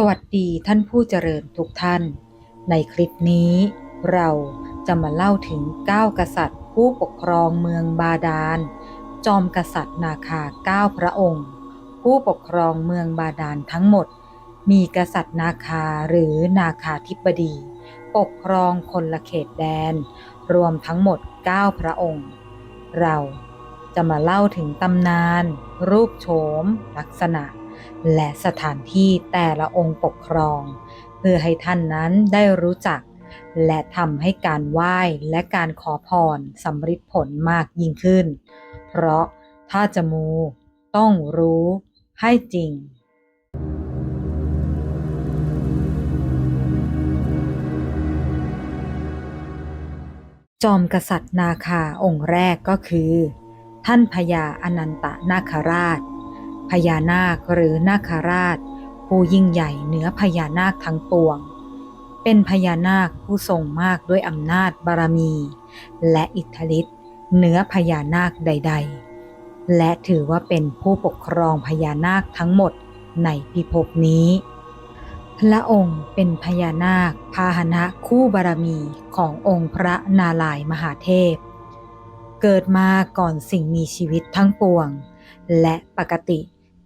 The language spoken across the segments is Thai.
สวัสดีท่านผู้เจริญทุกท่าน ในคลิปนี้เราจะมาเล่าถึง 9 กษัตริย์ ผู้ปกครองเมืองบาดาล จอมกษัตริย์นาคาเก้าพระองค์ ผู้ปกครองเมืองบาดาลทั้งหมด มีกษัตริย์นาคาหรือนาคาธิบดี ปกครองคนละเขตแดน รวมทั้งหมด 9 พระองค์ เราจะมาเล่าถึงตำนาน รูปโฉม ลักษณะ และสถานที่แต่ละองค์ปกครอง เพื่อให้ท่านนั้นได้รู้จัก และทำให้การไหว้และการขอพรสำฤทธิ์ผลมากยิ่งขึ้น เพราะถ้าจะมูต้องรู้ให้จริงจอมกษัตริย์นาคาองค์แรกก็คือ ท่านพญาอนันตนาคราช พญานาคหรือนาคราช ผู้ยิ่งใหญ่เหนือพญานาคทั้งปวง เป็นพญานาคผู้ทรงมากด้วยอำนาจบารมี และอิทธิฤทธิ์เหนือพญานาคใด ๆ และถือว่าเป็นผู้ปกครองพญานาคทั้งหมดในพิภพนี้ พระองค์เป็นพญานาคพาหนะคู่บารมีขององค์พระนาลายมหาเทพ เกิดมาก่อนสิ่งมีชีวิตทั้งปวง และปกติ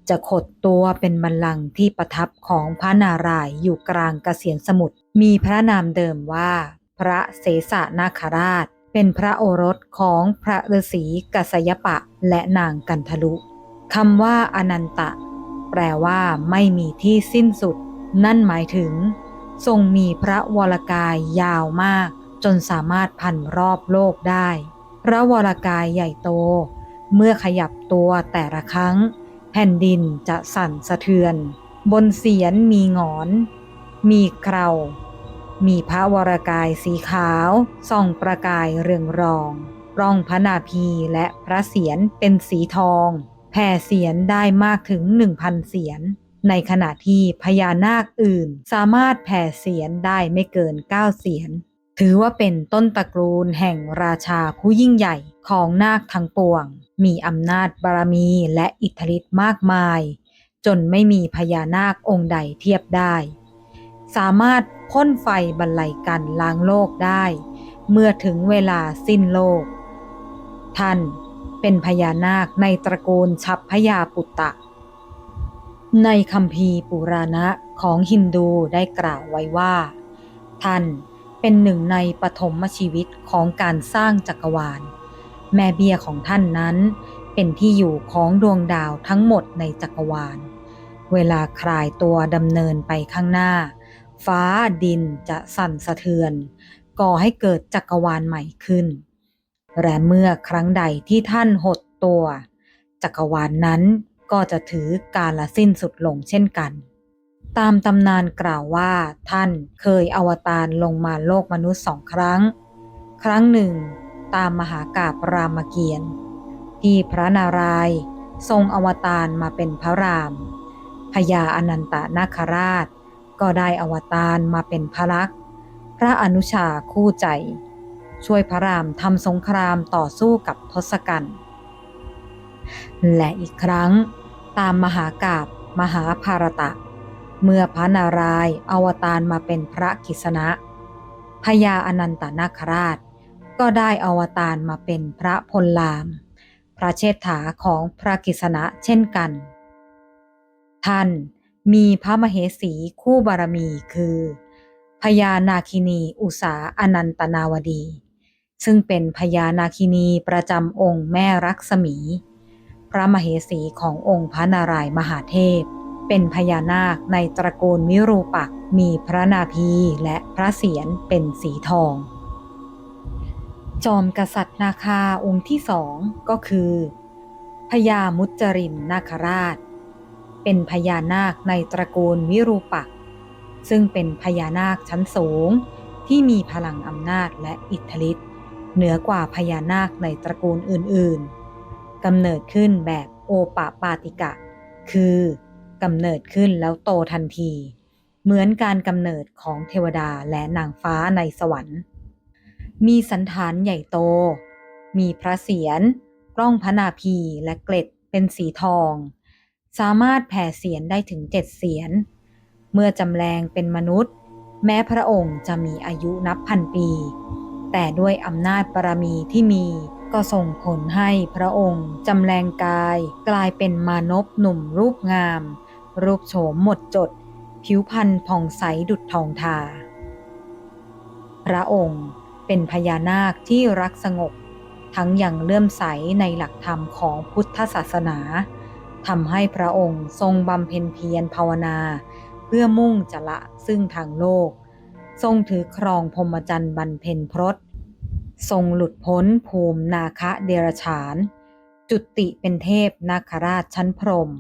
จะขดตัวเป็นบัลลังก์ที่ประทับของพระนารายณ์อยู่กลางกเกษียนสมุทรมีพระนามเดิมว่า พระเสสนาคราช เป็นพระโอรสของพระฤาษีกัสยปะและนางกันทลุคำว่าอนันตะ แปลว่าไม่มีที่สิ้นสุด นั่นหมายถึง ทรงมีพระวรกายยาวมาก จนสามารถพันรอบโลกได้ พระวรกายใหญ่โต เมื่อขยับตัวแต่ละครั้ง แผ่นดินจะสั่นสะเทือน บนเสียนมีงอน มีเครามีพระวรกายสีขาวส่องประกายเรืองรอง ร่องพระนาภีและพระเสียรเป็นสีทอง แผ่เสียรได้มากถึงหนึ่งพันเสียรในขณะที่พญานาคอื่นสามารถแผ่เสียรได้ไม่เกินเก้าเสียรถือว่าเป็นต้นตระกูลแห่งราชาผู้ยิ่งใหญ่ของนาคทั้งปวง มีอำนาจบารมีและอิทธิฤทธิ์มากมาย จนไม่มีพญานาคองค์ใดเทียบได้ สามารถพ่นไฟบรรลัยกันล้างโลกได้ เมื่อถึงเวลาสิ้นโลก ท่านเป็นพญานาคในตระกูลชัพพยาปุตตะ ในคัมภีปุราณะของฮินดูได้กล่าวไว้ว่า ท่านเป็นหนึ่งในปฐมชีวิตของการสร้างจักรวาล แม่เบี้ยของท่านนั้น เป็นที่อยู่ของดวงดาวทั้งหมดในจักรวาล เวลาคลายตัวดำเนินไปข้างหน้า ฟ้าดินจะสั่นสะเทือน ก่อให้เกิดจักรวาลใหม่ขึ้น และเมื่อครั้งใดที่ท่านหดตัว จักรวาลนนั้นก็จะถือการละสิ้นสุดลงเช่นกัน ตามตำนานกล่าวว่าท่านเคยอวตารลงมาโลกมนุษย์สองครั้ง ครั้งหนึ่ง ตามมหากาบรามเกียรติ์ที่พระนารายณ์ทรงอวตารมาเป็นพระรามพญาอนันตนาคราช ก็ได้อวตารมาเป็นพระลักษณ์พระอนุชาคู่ใจ ช่วยพระรามทำสงครามต่อสู้กับทศกัณฐ์และอีกครั้งตามมหากาบมหาภารตะ เมื่อพระนารายณ์อวตารมาเป็นพระกิษณะพญาอนันตนาคราช ก็ได้อวตารมาเป็นพระพลลาม พระเชษฐาของพระกิษณะเช่นกัน ท่านมีพระมเหสีคู่บารมีคือพญานาคินีอุสาอนันตนาวดี ซึ่งเป็นพญานาคินีประจำองค์แม่รักษมี พระมเหสีขององค์พระนารายณ์มหาเทพ เป็นพญานาคในตระกูลวิรูปักมีพระนาภีและพระเศียรเป็นสีทอง จอมกษัตริย์นาคาองค์ที่สองก็คือพญามุจจรินนาคราช เป็นพญานาคในตระกูลวิรูปักษ์ซึ่งเป็นพญานาคชั้นสูงที่มีพลังอำนาจและอิทธิฤทธิ์เหนือกว่าพญานาคในตระกูลอื่นๆกำเนิดขึ้นแบบโอปะปาติกะ คือกำเนิดขึ้นแล้วโตทันที เหมือนการกำเนิดของเทวดาและนางฟ้าในสวรรค์ มีสันฐานใหญ่โต มีพระเศียรกล้องพระนาภีและเกล็ดเป็นสีทอง สามารถแผ่เสียรได้ถึงเจ็ดเสียร เมื่อจำแรงเป็นมนุษย์ แม้พระองค์จะมีอายุนับพันปี แต่ด้วยอำนาจบารมีที่มีก็ส่งผลให้พระองค์จำแรงกายกลายเป็นมานพหนุ่มรูปงาม รูปโฉมหมดจด ผิวพรรณผ่องใสดุจทองทา พระองค์ เป็นพญานาคที่รักสงบ ทั้งอย่างเลื่อมใสในหลักธรรมของพุทธศาสนาทำให้พระองค์ทรงบำเพ็ญเพียรภาวนา เพื่อมุ่งจะละซึ่งทางโลก ทรงถือครองพรมจรรย์บรรเพ็ญพรตทรงหลุดพ้นภูมินาคะเดรฉาน จุติเป็นเทพนาคราชชั้นพรหม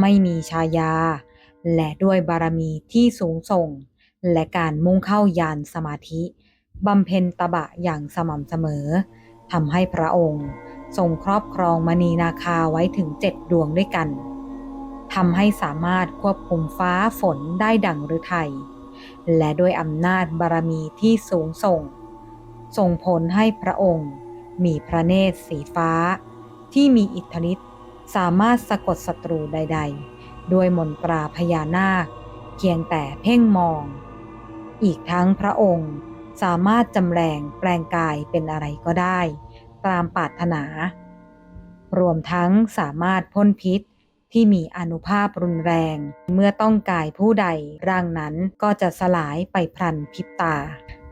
ไม่มีชายา และด้วยบารมีที่สูงส่ง และการมุ่งเข้ายานสมาธิ บำเพ็ญตบะอย่างสม่ำเสมอทำให้พระองค์ทรงครอบครองมณีนาคาไว้ถึงเจ็ดดวงด้วยกันทำให้สามารถควบคุมฟ้าฝนได้ดังฤทัยและด้วยอำนาจบารมีที่สูงส่ง ส่งผลให้พระองค์มีพระเนตรสีฟ้า ที่มีอิทธิฤทธิ์สามารถสะกดศัตรูใด ๆ ด้วยมนตราพญานาคเพียงแต่เพ่งมอง อีกทั้งพระองค์ สามารถจำแรงแปลงกายเป็นอะไรก็ได้ ตามปรารถนา รวมทั้งสามารถพ่นพิษที่มีอนุภาพรุนแรง เมื่อต้องกายผู้ใดร่างนั้นก็จะสลายไปพลันพิบตา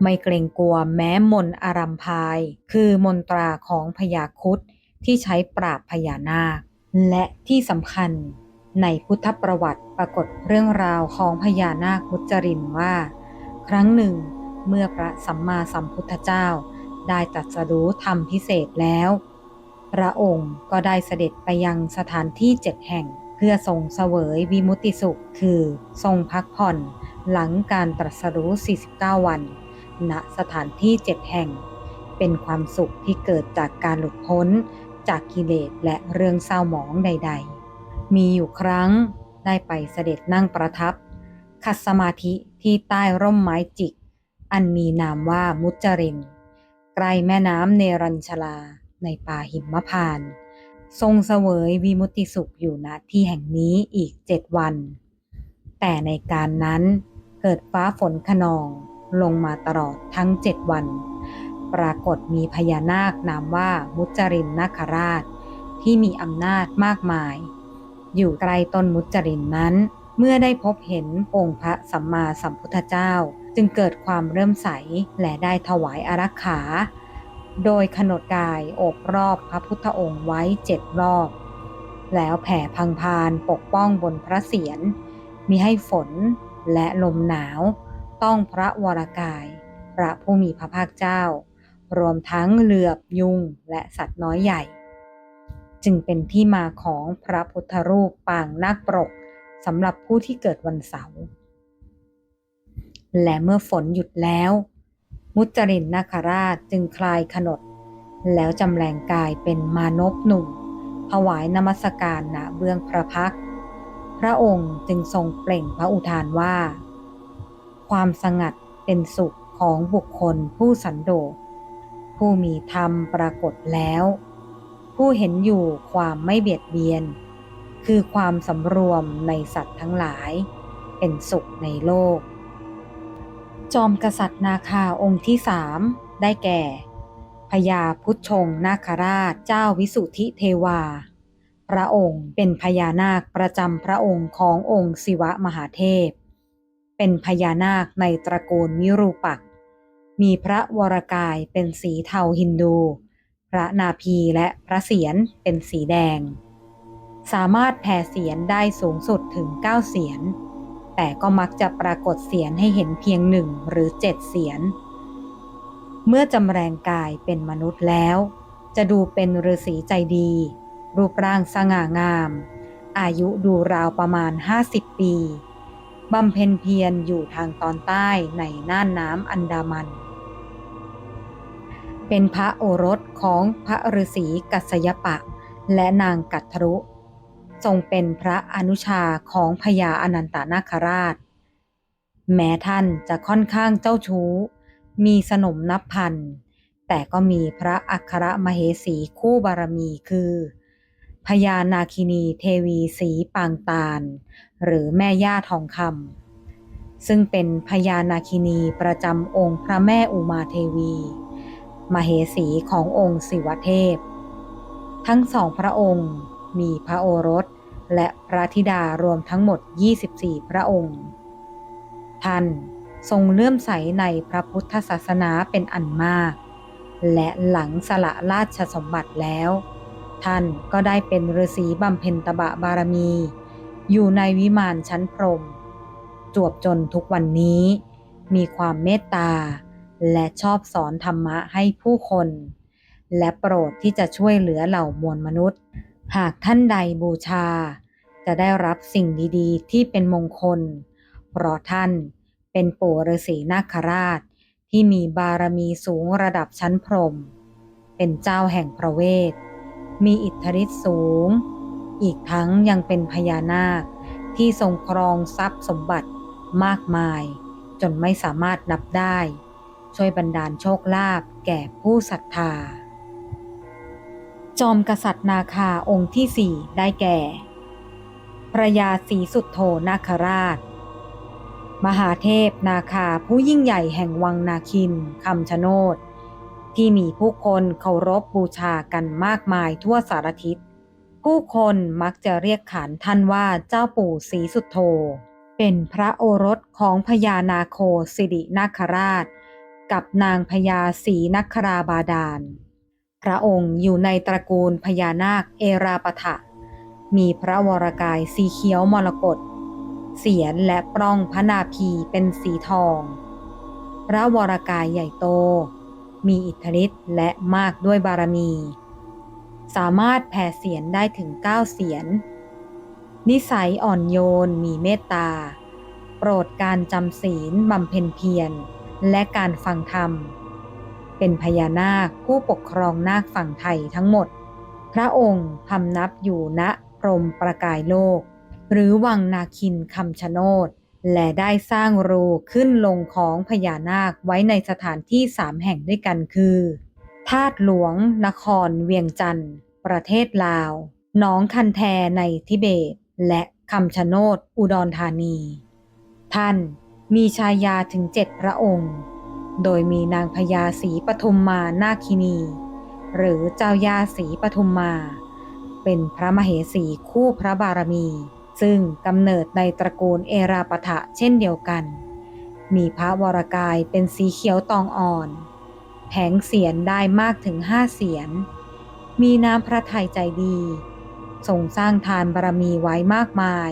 ไม่เกรงกลัวแม้มนต์อารัมพาย คือมนตราของพญาคุดที่ใช้ปราบพญานาค และที่สำคัญ ในพุทธประวัติปรากฏเรื่องราวของพญานาคมุจรินว่า ครั้งหนึ่ง เมื่อพระสัมมาสัมพุทธเจ้า ได้ตรัสรู้ธรรมพิเศษแล้ว พระองค์ก็ได้เสด็จไปยังสถานที่เจ็ดแห่ง เพื่อทรงเสวยวิมุติสุข คือทรงพักผ่อนหลังการตรัสรู้ 49 วัน ณ สถานที่เจ็ดแห่ง เป็นความสุขที่เกิดจากการหลุดพ้นจากกิเลสและเรื่องเศร้าหมองใด ๆ มีอยู่ครั้งได้ไปเสด็จนั่งประทับขัดสมาธิที่ใต้ร่มไม้จิก อันมีนามว่ามุจจรินใกล้แม่น้ำเนรัญชลาในป่าหิมพาน ทรงเสวยวิมุติสุขอยู่ณที่แห่งนี้อีกเจ็ดวัน แต่ในการนั้นเกิดฟ้าฝนขนองลงมาตลอดทั้งเจ็ดวัน ปรากฏมีพญานาคนามว่ามุจจรินนาคราช ที่มีอำนาจมากมาย อยู่ใกล้ต้นมุจจรินนั้น เมื่อได้พบเห็นองค์พระสัมมาสัมพุทธเจ้า จึงเกิดความเริ่มใสและได้ถวายอารักขา โดยขนดกายโอบรอบพระพุทธองค์ไว้เจ็ดรอบ แล้วแผ่พังพานปกป้องบนพระเศียรมีให้ฝนและลมหนาว ต้องพระวรากาย พระผู้มีพระภาคเจ้า รวมทั้งเหลือบยุงและสัตว์น้อยใหญ่ จึงเป็นที่มาของพระพุทธรูปปางนาคปรกสำหรับผู้ที่เกิดวันเสาร์ และเมื่อฝนหยุดแล้ว มุจจรินนาคราชจึงคลายขนด แล้วจำแรงกายเป็นมานพหนุ่มถวายนมัสการณเบื้องพระพัก พระองค์จึงทรงเปล่งพระอุทานว่า ความสงัดเป็นสุขของบุคคลผู้สันโดษ ผู้มีธรรมปรากฏแล้ว ผู้เห็นอยู่ความไม่เบียดเบียน คือความสำรวมในสัตว์ทั้งหลาย เป็นสุขในโลก จอมกษัตริย์นาคาองค์ที่สามได้แก่พญาพุทธชงนาคราชเจ้าวิสุทธิเทวา พระองค์เป็นพญานาคประจำพระองค์ขององค์ศิวะมหาเทพ เป็นพญานาคในตระกูลวิรูปัก มีพระวรกายเป็นสีเทาฮินดู พระนาภีและพระเศียรเป็นสีแดง สามารถแผ่เสียรได้สูงสุดถึง9เสียร แต่ก็มักจะปรากฏเสียรให้เห็นเพียงหนึ่งหรือเจ็ดเสียรเมื่อจำแรงกายเป็นมนุษย์แล้ว จะดูเป็นฤาษีใจดี รูปร่างสง่างาม อายุดูราวประมาณ 50 ปีบำเพ็ญเพียรอยู่ทางตอนใต้ในน่านน้ำอันดามัน เป็นพระโอรสของพระฤาษีกัสยปะ และนางกัตทรุ ทรงเป็นพระอนุชาของพญาอนันตนาคราช แม้ท่านจะค่อนข้างเจ้าชู้ มีสนมนับพัน แต่ก็มีพระอัครมเหสีคู่บารมีคือพญานาคินีเทวีสีปางตาล หรือแม่ย่าทองคำซึ่งเป็นพญานาคินีประจำองค์พระแม่อุมาเทวี มเหสีขององค์ศิวเทพ ทั้งสองพระองค์ มีพระโอรส และพระธิดารวมทั้งหมด 24 พระองค์ ท่านทรงเลื่อมใสในพระพุทธศาสนาเป็นอันมาก และหลังสละราชสมบัติแล้ว ท่านก็ได้เป็นฤาษีบำเพ็ญตบะบารมี อยู่ในวิมานชั้นพรม จวบจนทุกวันนี้ มีความเมตตา และชอบสอนธรรมะให้ผู้คน และโปรดที่จะช่วยเหลือเหล่ามวลมนุษย์ หากท่านใดบูชา จะได้รับสิ่งดีๆ ที่เป็นมงคล เพราะท่านเป็นปู่ฤาษีนาคราชที่มีบารมีสูงระดับชั้นพรหมเป็นเจ้าแห่งพระเวท มีอิทธิฤทธิ์สูง อีกทั้งยังเป็นพญานาคที่ทรงครองทรัพย์สมบัติมากมาย จนไม่สามารถนับได้ ช่วยบันดาลโชคลาภแก่ผู้ศรัทธา จอมกษัตริย์นาคาองค์ที่สี่ได้แก่ พระยาศรีสุดโธนาคราช มหาเทพนาคาผู้ยิ่งใหญ่แห่งวังนาคินคำชะโนดที่มีผู้คนเคารพบูชากันมากมายทั่วสารทิศ ผู้คนมักจะเรียกขานท่านว่าเจ้าปู่ศรีสุดโธเป็นพระโอรสของพญานาโคสิรินาคราช กับนางพญาศรีนคราบาดาล พระองค์อยู่ในตระกูลพญานาคเอราปทะมีพระวรกายสีเขียวมรกตเสียนและปล้องพระนาภีเป็นสีทอง พระวรกายใหญ่โต มีอิทธิฤทธิ์และมากด้วยบารมี สามารถแผ่เสียนได้ถึงเก้าเสียน นิสัยอ่อนโยนมีเมตตา โปรดการจำศีลบำเพ็ญเพียรและการฟังธรรม เป็นพญานาคผู้ปกครองนาคฝั่งไทยทั้งหมด พระองค์พำนับอยู่ณพรมประกายโลก หรือวังนาคินคำชะโนดและได้สร้างรูขึ้นลงของพญานาคไว้ในสถานที่สามแห่งด้วยกันคือธาตุหลวง นครเวียงจันทร์ ประเทศลาว หนองคันแทในทิเบต และคำชะโนดอุดรธานี ท่านมีชายาถึงเจ็ดพระองค์ โดยมีนางพญาศรีปทุมมานาคินี หรือเจ้าย่าศรีปทุมมา เป็นพระมเหสีคู่พระบารมี ซึ่งกำเนิดในตระกูลเอราปทะเช่นเดียวกัน มีพระวรกายเป็นสีเขียวตองอ่อน แผงเสียนได้มากถึงห้าเสียน มีน้ำพระทัยใจดีทรงสร้างทานบารมีไว้มากมาย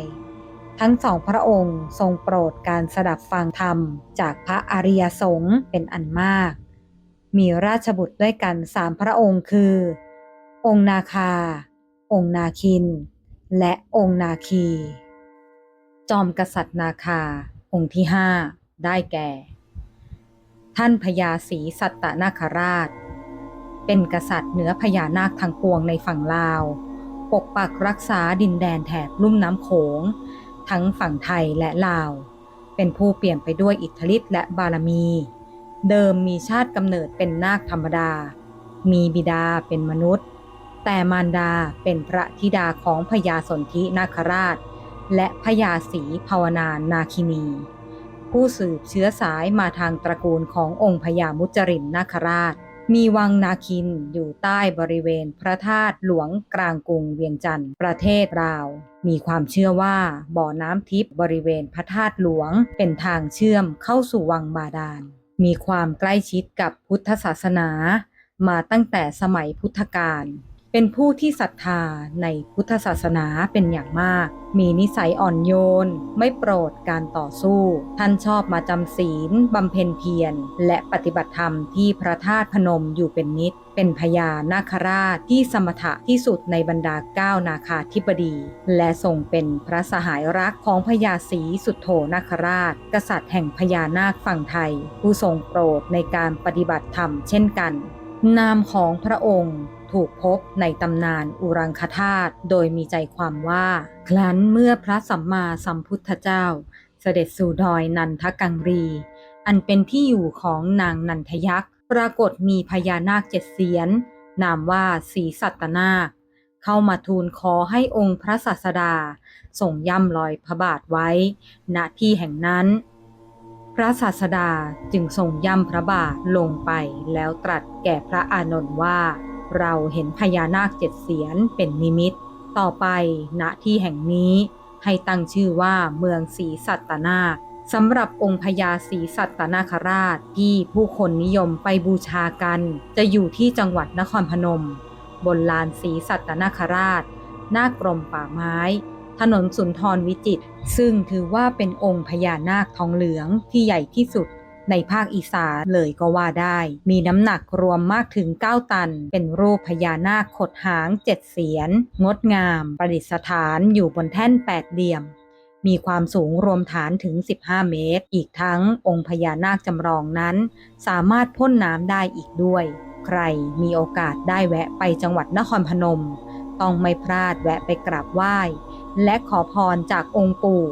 ทั้งสองพระองค์ทรงโปรดการสดับฟังธรรม จากพระอริยสงฆ์เป็นอันมาก มีราชบุตรด้วยกันสามพระองค์คือ องค์นาคา องค์นาคิน และองค์นาคี จอมกษัตริย์นาคา องค์ที่ห้าได้แก่ ท่านพญาศรีสัตตนาคราช เป็นกษัตริย์เหนือพญานาคทางปวงในฝั่งลาว ปกปักรักษาดินแดนแถบลุ่มน้ำโขง ทั้งฝั่งไทยและลาว เป็นผู้เปลี่ยนไปด้วยอิทธิฤทธิ์และบารมี เดิมมีชาติกำเนิดเป็นนาคธรรมดา มีบิดาเป็นมนุษย์ แต่มารดาเป็นพระธิดาของพญาสนธินาคราช และพญาศรีภาวนานาคินี ผู้สืบเชื้อสายมาทางตระกูลขององค์พญามุจรินนาคราช มีวังนาคินอยู่ใต้บริเวณพระธาตุหลวงกลางกรุงเวียงจันทร์ประเทศลาว มีความเชื่อว่าบ่อน้ำทิพย์บริเวณพระธาตุหลวงเป็นทางเชื่อมเข้าสู่วังบาดาล มีความใกล้ชิดกับพุทธศาสนา มาตั้งแต่สมัยพุทธกาล เป็นผู้ที่ศรัทธาในพุทธศาสนาเป็นอย่างมาก มีนิสัยอ่อนโยน ไม่โปรดการต่อสู้ ท่านชอบมาจำศีลบำเพ็ญเพียร และปฏิบัติธรรมที่พระธาตุพนมอยู่เป็นนิด เป็นพญานาคราชที่สมถะที่สุดในบรรดาเก้านาคาธิบดี และทรงเป็นพระสหายรักของพญาศรีสุดโธนาคราช กษัตริย์แห่งพญานาคฝั่งไทย ผู้ทรงโปรดในการปฏิบัติธรรมเช่นกัน นามของพระองค์ ถูกพบในตำนานอุรังคธาตุโดยมีใจความว่า ครั้นเมื่อพระสัมมาสัมพุทธเจ้า เสด็จสู่ดอยนันทกังรี อันเป็นที่อยู่ของนางนันทยักษ์ปรากฏมีพญานาคเจ็ดเสียน นามว่าสีสัตนาค เข้ามาทูลขอให้องค์พระศาสดาส่งย่ำลอยพระบาทไว้ ณที่แห่งนั้น พระศาสดาจึงทรงย่ำพระบาทลงไปแล้วตรัสแก่พระอานนท์ว่า เราเห็นพญานาคเจ็ดเสียนเป็นนิมิต ต่อไปณที่แห่งนี้ให้ตั้งชื่อว่าเมืองศรีสัตนาคสำหรับองค์พญาศรีสัตนาคราชที่ผู้คนนิยมไปบูชากัน จะอยู่ที่จังหวัดนครพนม บนลานศรีสัตนาคราช หน้ากรมป่าไม้ ถนนสุนทรวิจิตรซึ่งถือว่าเป็นองค์พญานาคทองเหลืองที่ใหญ่ที่สุด ในภาคอีสานเลยก็ว่าได้ มีน้ำหนักรวมมากถึง 9 ตัน เป็นรูปพญานาคขดหางเจ็ดเสียน งดงาม ประดิษฐานอยู่บนแท่นแปดเหลี่ยมมีความสูงรวมฐานถึง 15 เมตร อีกทั้งองค์พญานาคจำลองนั้น สามารถพ่นน้ำได้อีกด้วย ใครมีโอกาสได้แวะไปจังหวัดนครพนม ต้องไม่พลาดแวะไปกราบไหว้ และขอพรจากองค์ปู่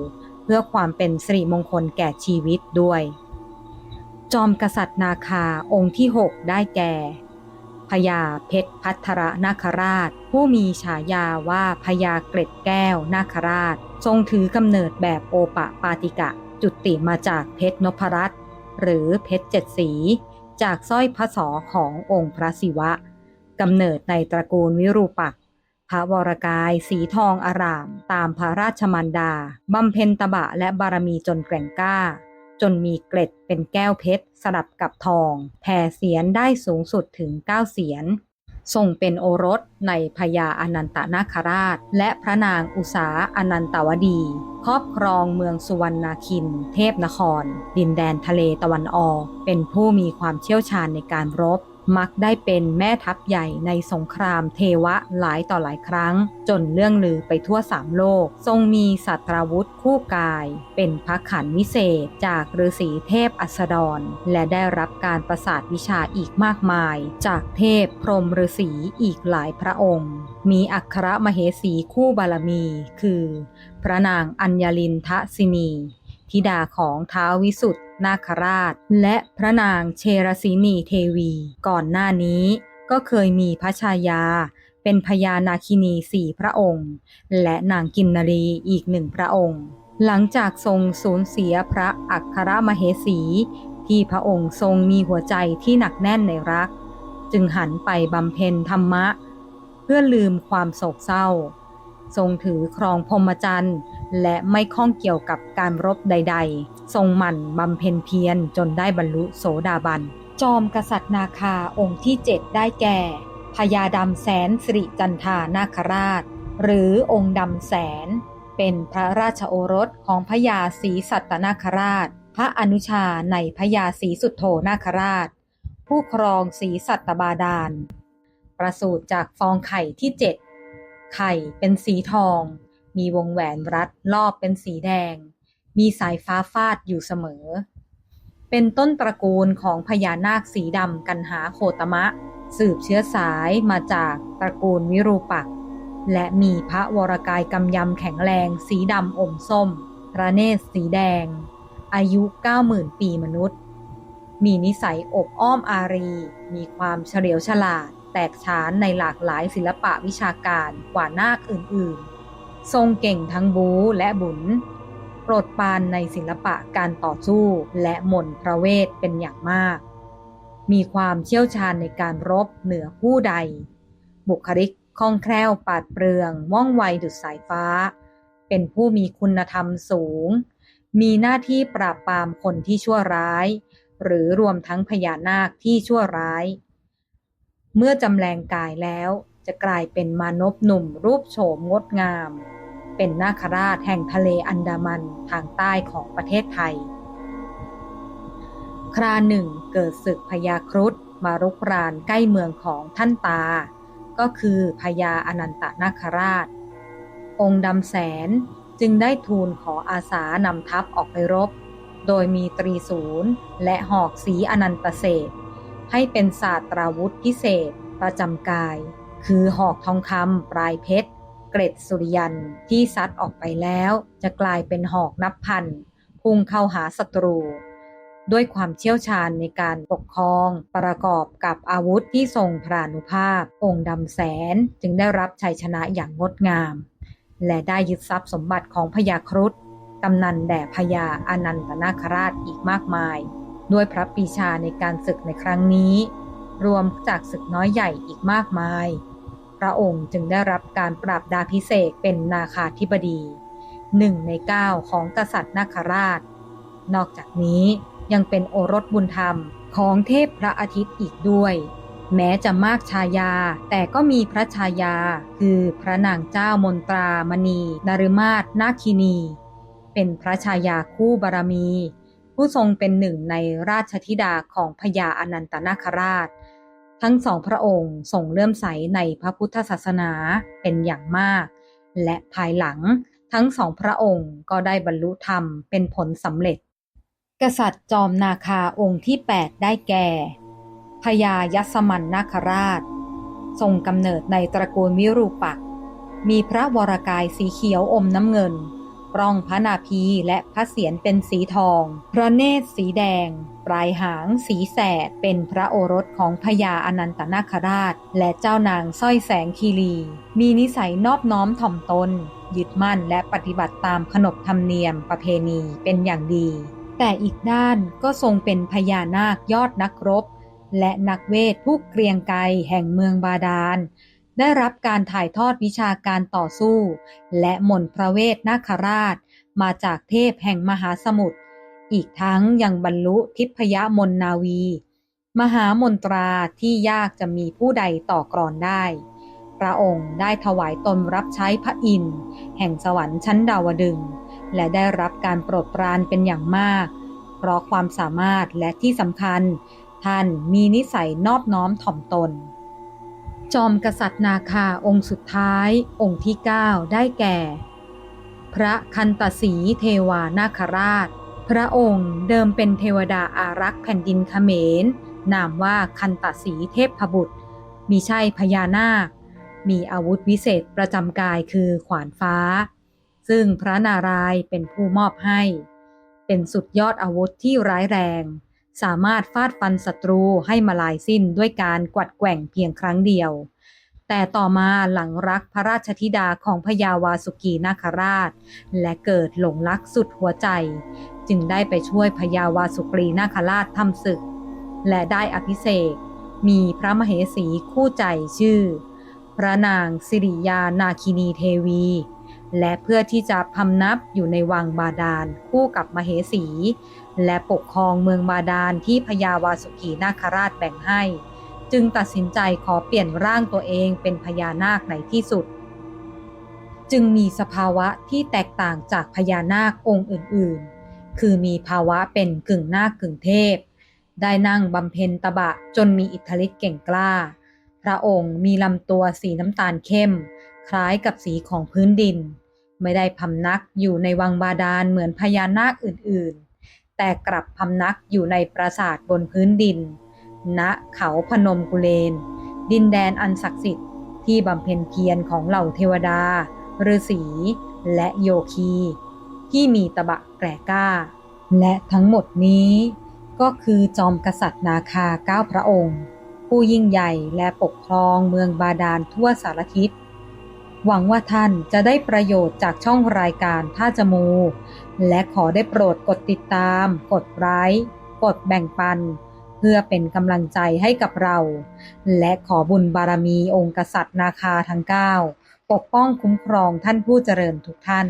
เพื่อความเป็นสิริมงคลแก่ชีวิตด้วย จอมกษัตริย์นาคาองค์ที่6ได้แก่พญาเพชรพัทรนาคราช ผู้มีฉายาว่าพญาเกร็ดแก้วนาคราช ทรงถือกำเนิดแบบโอปะปาติกะ จุติมาจากเพชรนพรัตน์หรือเพชรเจ็ดสี จากสร้อยพระสอขององค์พระศิวะกำเนิดในตระกูลวิรูปักษ์พระวรกายสีทองอาราม ตามพระราชมันดาบำเพ็ญตบะและบารมีจนแกร่งกล้า จนมีเกล็ดเป็นแก้วเพชรสลับกับทอง แผ่เสียนได้สูงสุดถึง 9 เสียนทรงเป็นโอรสในพญาอนันตนาคราช และพระนางอุษาอนันตวดี ครอบครองเมืองสุวรรณาคิน เทพนคร ดินแดนทะเลตะวันออก เป็นผู้มีความเชี่ยวชาญในการรบ มักได้เป็นแม่ทัพใหญ่ในสงครามเทวะหลายต่อหลายครั้ง จนเรื่องลือไปทั่วสามโลก ทรงมีสัตราวุธคู่กาย เป็นพระขันวิเศษจากฤาษีเทพอัสดร และได้รับการประสาทวิชาอีกมากมาย จากเทพพรหมฤาษีอีกหลายพระองค์ มีอัครมเหสีคู่บารมี คือ พระนางอัญญลินทศินี ธิดาของท้าววิสุทธ นาคราช และพระนางเชรศินีเทวี ก่อนหน้านี้ก็เคยมีพระชายา เป็นพญานาคินีสี่พระองค์ และนางกินนรีอีกหนึ่งพระองค์ หลังจากทรงสูญเสียพระอัครมเหสี ที่พระองค์ทรงมีหัวใจที่หนักแน่นในรัก จึงหันไปบำเพ็ญธรรมะ เพื่อลืมความโศกเศร้า ทรงถือครองพรมจรรย์และไม่ข้องเกี่ยวกับการรบใด ๆ ทรงหมั่นบำเพ็ญเพียรจนได้บรรลุโสดาบัน จอมกษัตริย์นาคาองค์ที่เจ็ดได้แก่พญาดำแสนสิริจันทานาคราช หรือองค์ดำแสน เป็นพระราชโอรสของพญาศรีสัตนาคราช พระอนุชาในพญาศรีสุโธนาคราช ผู้ครองศรีสัตบาดาล ประสูติจากฟองไข่ที่เจ็ด ไข่เป็นสีทอง มีวงแหวนรัดรอบเป็นสีแดง มีสายฟ้าฟาดอยู่เสมอ เป็นต้นตระกูลของพญานาคสีดำกันหาโคตมะ สืบเชื้อสายมาจากตระกูลวิรูปักษ์และมีพระวรกายกำยำแข็งแรงสีดำอมส้มพระเนตรสีแดง อายุ 90,000 ปีมนุษย์ มีนิสัยอบอ้อมอารี มีความเฉลียวฉลาด แตกฉานในหลากหลายศิลปะวิชาการกว่านาคอื่นๆ ทรงเก่งทั้งบูและบุญโปรดปานในศิลปะการต่อสู้และมนต์พระเวทเป็นอย่างมาก มีความเชี่ยวชาญในการรบเหนือผู้ใด บุคลิกคล่องแคล่วปาดเปรืองว่องไวดุจสายฟ้า เป็นผู้มีคุณธรรมสูง มีหน้าที่ปราบปรามคนที่ชั่วร้าย หรือรวมทั้งพญานาคที่ชั่วร้าย เมื่อจำแรงกายแล้วจะกลายเป็นมานพหนุ่มรูปโฉมงดงาม เป็นนาคราชแห่งทะเลอันดามันทางใต้ของประเทศไทย คราหนึ่งเกิดศึกพญาครุฑมารุกรานใกล้เมืองของท่านตา ก็คือพญาอนันตนาคราช องค์ดำแสนจึงได้ทูลขออาสานำทัพออกไปรบ โดยมีตรีศูนย์และหอกสีอนันตเศษ ให้เป็นศาสตราวุธพิเศษ ประจำกาย คือหอกทองคำปลายเพชร เกร็ดสุริยันที่ซัดออกไปแล้ว จะกลายเป็นหอกนับพันพุ่งเข้าหาศัตรู ด้วยความเชี่ยวชาญในการปกครองประกอบกับอาวุธที่ทรงพรานุภาพ องค์ดำแสนจึงได้รับชัยชนะอย่างงดงาม และได้ยึดทรัพย์สมบัติของพญาครุฑกำนันแด่พญาอนันตนาคราชอีกมากมาย ด้วยพระปีชาในการศึกในครั้งนี้ รวมจากศึกน้อยใหญ่อีกมากมาย พระองค์จึงได้รับการปราบดาพิเศษกเป็นนาคาธิบดีหนึ่งในเก้าของกษัตริย์นาคราช นอกจากนี้ยังเป็นโอรสบุญธรรมของเทพพระอาทิตย์อีกด้วย แม้จะมากชายา แต่ก็มีพระชายา คือพระนางเจ้ามนตรามณีนารมาศนาคินี เป็นพระชายาคู่บารมี ผู้ทรงเป็นหนึ่งในราชธิดาของพญาอนันตนาคราช ทั้งสองพระองค์ทรงเลื่อมใสในพระพุทธศาสนาเป็นอย่างมาก และภายหลังทั้งสองพระองค์ก็ได้บรรลุธรรมเป็นผลสำเร็จ กษัตริย์จอมนาคาองค์ที่ 8 ได้แก่พญายัสมันนาคราช ทรงกำเนิดในตระกูลวิรูปักษ์มีพระวรากายสีเขียวอมน้ำเงิน ปรองพระนาภีและพระเศียรเป็นสีทอง พระเนตรสีแดง ปลายหางสีแสด เป็นพระโอรสของพญาอนันตนาคราช และเจ้านางสร้อยแสงคีรี มีนิสัยนอบน้อมถ่อมตน ยึดมั่นและปฏิบัติตามขนบธรรมเนียมประเพณีเป็นอย่างดี แต่อีกด้านก็ทรงเป็นพญานาคยอดนักรบ และนักเวทผู้เกรียงไกรแห่งเมืองบาดาล ได้รับการถ่ายทอดวิชาการต่อสู้ และมนต์พระเวทนาคราช มาจากเทพแห่งมหาสมุทร อีกทั้งยังบรรลุทิพยมนนาวี มหามนตราที่ยากจะมีผู้ใดต่อกรอนได้ พระองค์ได้ถวายตนรับใช้พระอินทร์แห่งสวรรค์ชั้นดาวดึง และได้รับการโปรดปรานเป็นอย่างมาก เพราะความสามารถและที่สำคัญท่านมีนิสัยนอบน้อมถ่อมตน จอมกษัตริย์นาคาองค์สุดท้ายองค์ที่ 9 ได้แก่ พระคันตสีเทวานาคราช พระองค์เดิมเป็นเทวดาอารักษ์แผ่นดินเขมร นามว่าคันตสีเทพพบุตร มีใช่พญานาค มีอาวุธวิเศษประจำกายคือขวานฟ้า ซึ่งพระนารายณ์เป็นผู้มอบให้ เป็นสุดยอดอาวุธที่ร้ายแรง สามารถฟาดฟันศัตรูให้มาลายสิ้นด้วยการกวัดแกว่งเพียงครั้งเดียว แต่ต่อมาหลังรักพระราชธิดาของพญาวาสุกีนาคราช และเกิดหลงรักสุดหัวใจ จึงได้ไปช่วยพญาวาสุกรีนาคราชทำศึก และได้อภิเษกมีพระมเหสีคู่ใจชื่อ พระนางสิริยานาคินีเทวี และเพื่อที่จะพำนับอยู่ในวังบาดาลคู่กับมเหสี และปกครองเมืองบาดาลที่พญาวาสุกีนาคราชแบ่งให้ จึงตัดสินใจขอเปลี่ยนร่างตัวเองเป็นพญานาคในที่สุด จึงมีสภาวะที่แตกต่างจากพญานาคองค์อื่นๆ คือมีภาวะเป็นกึ่งนาคกึ่งเทพ ได้นั่งบำเพ็ญตบะจนมีอิทธิฤทธิ์เก่งกล้า พระองค์มีลำตัวสีน้ำตาลเข้ม คล้ายกับสีของพื้นดิน ไม่ได้พำนักอยู่ในวังบาดาลเหมือนพญานาคอื่นๆ แต่กลับพำนักอยู่ในปราสาทบนพื้นดิน ณเขาพนมกุเลน ดินแดนอันศักดิ์สิทธิ์ที่บำเพ็ญเพียรของเหล่าเทวดาฤาษีและโยคี ที่มีตบะแกร่กล้า และทั้งหมดนี้ก็คือจอมกษัตริย์นาคาเก้าพระองค์ ผู้ยิ่งใหญ่และปกครองเมืองบาดาลทั่วสารทิศ หวังว่าท่านจะได้ประโยชน์จากช่องรายการท่าจมู และขอได้โปรดกดติดตาม กดไลค์กดแบ่งปัน เพื่อเป็นกำลังใจให้กับเรา และขอบุญบารมีองค์กษัตริย์นาคาทั้ง9ปกป้องคุ้มครองท่านผู้เจริญทุกท่าน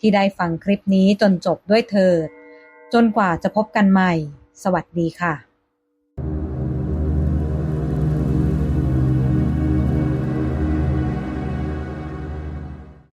ที่ได้ฟังคลิปนี้จนจบด้วยเถิด จนกว่าจะพบกันใหม่ สวัสดีค่ะ